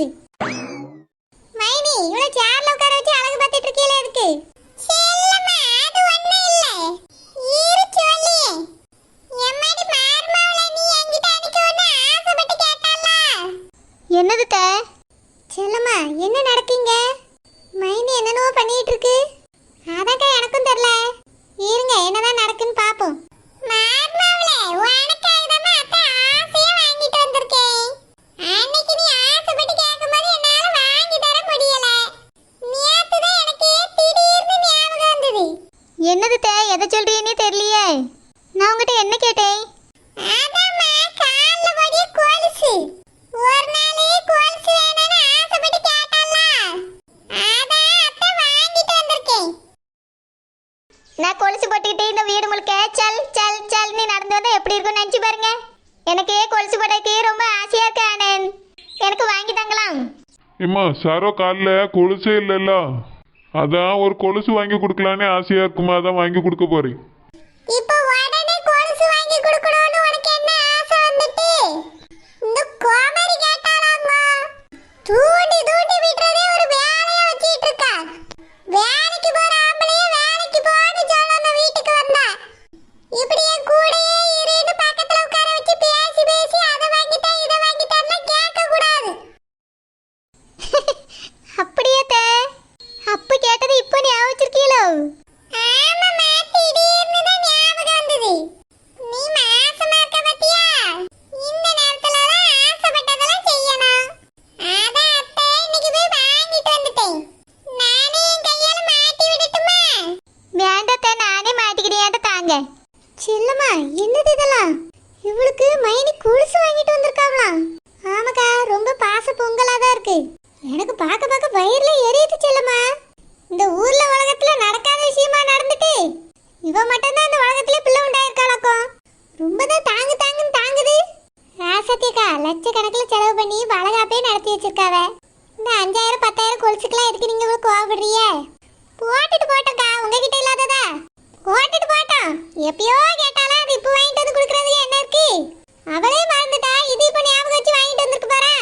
போகுது மைனி இவ்வளவு சேர்ல உட்கார வச்சு அழகு பார்த்துட்டு இருக்கீல எதுக்கு? செல்லம்மா என்ன நடக்கீங்க? மைனி என்னனோ பண்ணிட்டு இருக்கு. அதாக்கா எனக்கும் தெரியல. இருங்க என்னதான் நடக்குன்னு சரோ காலில் கொலுசே இல்லைல்ல? அதான் ஒரு கொலுசு வாங்கி கொடுக்கலான்னு ஆசையாக இருக்குமா? அதான் வாங்கி கொடுக்க போகிறேன் மட்டும் தான் இந்த உலகத்துல பிள்ளை உண்டாயிருக்காளாக்கும் ரொம்ப தான் தாங்கு தாங்குன்னு தாங்குது. ராசத்தியக்கா லட்ச கணக்குல செலவு பண்ணி வளகாப்பே நடத்தி வச்சிருக்காவ. இந்த அஞ்சாயிரம் பத்தாயிரம் கொலுசுக்கெல்லாம் எதுக்கு நீங்க இவ்வளவு கோவப்படுறிய போட்டுட்டு போட்டோம்க்கா உங்ககிட்ட இல்லாததா? போட்டுட்டு போட்டோம். எப்பயோ கேட்டாலும் அது இப்போ வாங்கிட்டு வந்து கொடுக்கறது என்ன இருக்கு? அவளே மறந்துட்டா இது இப்போ ஞாபகம் வச்சு வாங்கிட்டு வந்திருக்கு பாரா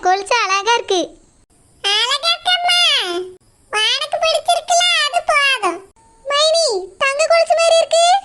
கொலுசு அழகா இருக்கு. அழகா இருக்கம்மா. வானக்கு அது போதும். மைனி தங்க கொலுசு மாதிரி இருக்கு.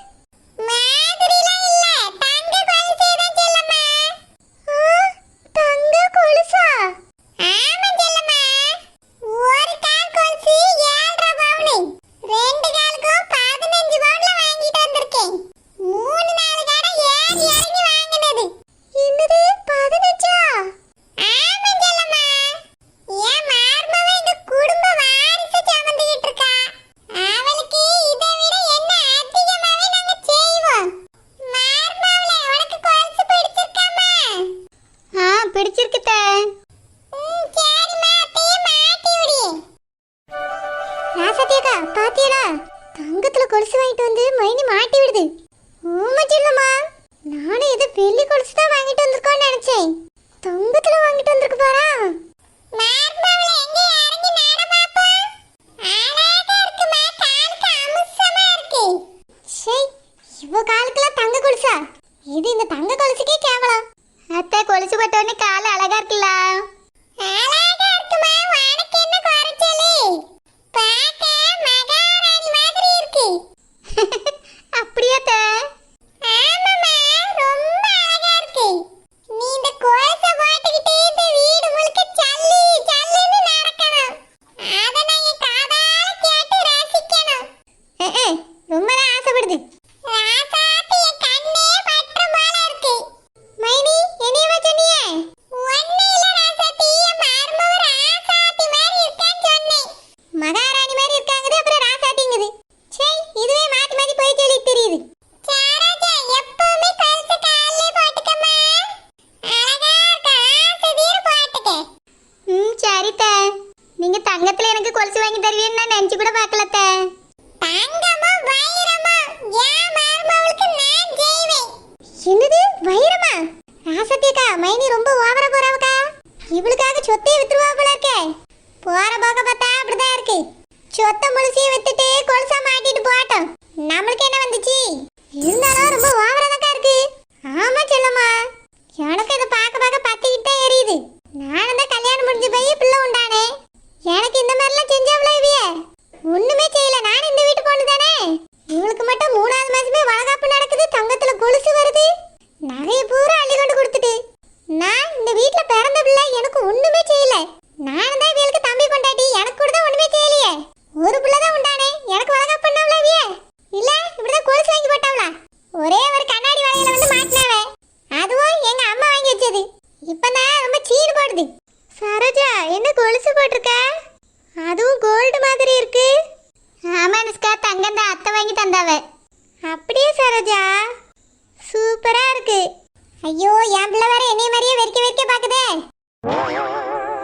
என் பிள்ளை வேற என்னைய மாதிரியே வெறிக்க வெறிக்க பாக்குதே.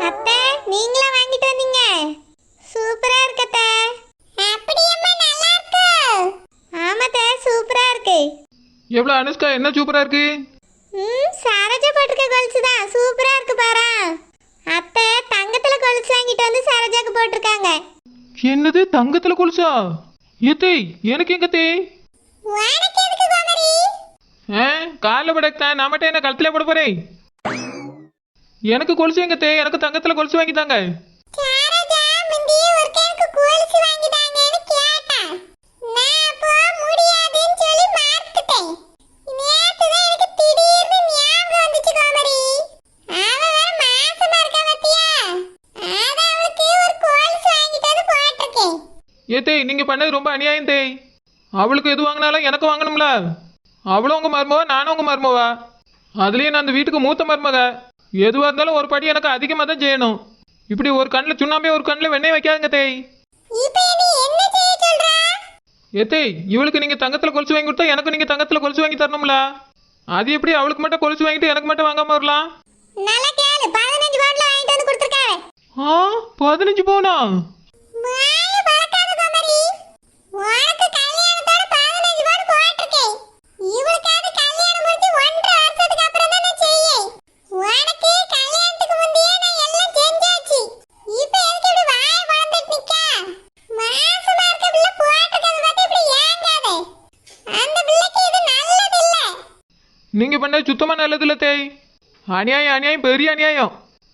அத்தை நீங்களா வாங்கிட்டு வந்தீங்க? சூப்பரா இருக்கு அத்தை. அப்படியேம்மா நல்லா இருக்கு. ஆமாத்த சூப்பரா இருக்கு. எவ்வளோ அனுஷ்கா என்ன சூப்பராக இருக்கு? ம் சரோஜா போட்டிருக்க கொலுசு தான். சூப்பரா இருக்கு பாரா. அத்தை தங்கத்துல கொலுசு வாங்கிட்டு வந்து சரோஜாக்கு போட்டிருக்காங்க. என்னது தங்கத்தில் கொலுசா ஏத்தே எனக்கு எங்க தே உனக்கு எதுக்கு கோமரி ஆ காலில் படத்தான் நான் மட்டும் என்ன கழுத்துல போட போறேன்? எனக்கு கொலுசு எங்க தே? எனக்கு தங்கத்தில் கொலுசு வாங்கி தாங்க. ஏத்தே நீங்கள் பண்ணது ரொம்ப அநியாயம் தே. அவளுக்கு எது வாங்கினாலும் எனக்கு வாங்கணும்ல. அவளும் உங்கள் மருமவா நானும் உங்கள் மருமவா? அதுலேயும் நான் அந்த வீட்டுக்கு மூத்த மருமக. எதுவாக இருந்தாலும் ஒரு படி எனக்கு அதிகமாக தான் செய்யணும். இப்படி ஒரு கண்ணில் சுண்ணாம்பே ஒரு கண்ணில் வெண்ணெய் வைக்காதுங்க தேய். ஏத்தே இவளுக்கு நீங்கள் தங்கத்தில் கொலுசு வாங்கி கொடுத்தா எனக்கு நீங்கள் தங்கத்தில் கொலுசு வாங்கி தரணும்ல? அது எப்படி அவளுக்கு மட்டும் கொலுசு வாங்கிட்டு எனக்கு மட்டும் வாங்காம வரலாம்? ஆ பதினஞ்சு பவுனா வாயை பழக்காத கோமரி உனக்கு கல்யாணத்தோட பதினஞ்சு பவுன் போட்டிருக்கேன் இவளுக்காவது கல்யாணம் முடிஞ்சு ஒன்றரை வருஷத்துக்கு அப்புறம் தான் நான் செய்யேன் உனக்கு கல்யாணத்துக்கு முந்தையே நான் எல்லாம் செஞ்சாச்சு இப்போ எதுக்கு இப்படி வாயை பழந்துட்டு நிக்க மாசமா இருக்க பிள்ளை போட்டிருக்கத பார்த்து இப்படி ஏங்காதே அந்த பிள்ளைக்கு இது நல்லது இல்ல நீங்கள் பண்ணது சுத்தமாக நல்லது இல்லை தேய். அநியாயம் அநியாயம் பெரிய அநியாயம்.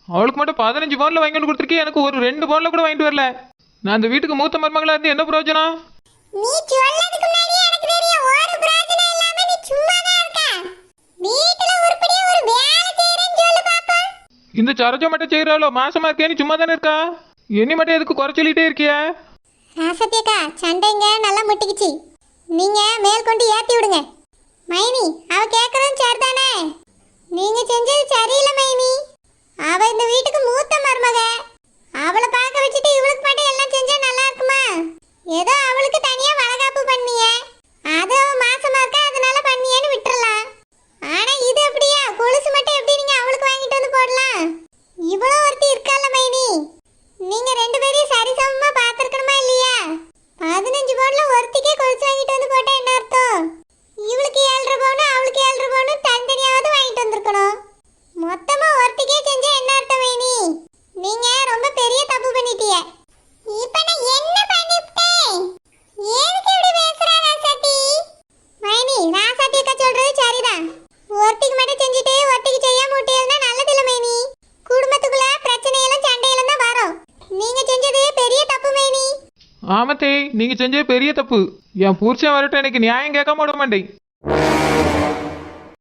அவளுக்கு மட்டும் பதினஞ்சு பவுனில் வாங்கி கொடுத்துருக்கேன் எனக்கு ஒரு ரெண்டு பவுனில் கூட வாங்கிட்டு வரல. நான் அந்த வீட்டுக்கு மூத்த மருமகளாக இருந்து என்ன பிரயோஜனம்? நீ சொல்லதுக்கு முன்னாடியே எனக்கு தெரியும் ஒரு இல்லாம நீ சும்மா தான் இருக்க. வீட்டுல உருப்படியா ஒரு வேலை செய்யறேன்னு சொல்லு பாப்பா. இந்த சரோஜா மட்டும் செய்கிறாளோ மாசமா இருக்கேன்னு சும்மா தானே இருக்கா? என்னை மட்டும் எதுக்கு குறை சொல்லிட்டே இருக்கியா? ராசத்தியக்கா சண்டைங்க நல்லா முட்டிக்கிச்சு. நீங்க மேல் கொண்டு ஏத்தி விடுங்க. மைனி அவ கேக்குறதும் சரிதானே? நீங்க செஞ்சது சரியில்லை மைனி. அவ இந்த வீட்டுக்கு மூத்த மருமக. அவளை பார்க்க வச்சுட்டு இவளுக்கு மட்டும் எல்லாம் செஞ்சா நல்லா இருக்குமா? ஏதோ அவளுக்கு தனியா வளகாப்பு பண்ணிய. அது அவ மாசமா இருக்கா அதனால பண்ணியேன்னு விட்டுறலாம். ஆனா இது அப்படியா கொலுசு மட்டும் எப்படி நீங்க அவளுக்கு வாங்கிட்டு வந்து போடலாம் இவ்வளோ ஒருத்தி இருக்கால மைனி நீங்க ரெண்டு பேரையும் சரிசமமா பார்த்துருக்கணுமா இல்லையா பதினஞ்சு பவுன்ல ஒருத்திக்கே கொலுசு வாங்கிட்டு வந்து போட்டா என்ன அர்த்தம் இவளுக்கு ஏழரை பவுனு அவளுக்கு ஏழரை பவுனு தனித்தனியாவது வாங்கிட்டு வந்திருக்கணும் மொத்தமா ஒருத்திக்கே செஞ்சா என்ன அர்த்தம் வேணி நீங்க ரொம்ப பெரிய தப்பு பண்ணிட்டீங்க இப்ப நான் என்ன பண்ணிவிட்டேன் எதுக்கு இப்படி பேசுறா ராசாத்தி மைனி ராசாத்தியக்கா சொல்றது சரிதான் ஒருத்திக்கு மட்டும் செஞ்சுட்டு ஒருத்திக்கு செய்யாம விட்டீங்கன்னா நல்ல ஆமா தேய் நீங்க செஞ்ச பெரிய தப்பு. என் புருஷன் வரட்டும் எனக்கு நியாயம் கேட்க விட மாட்டேன்.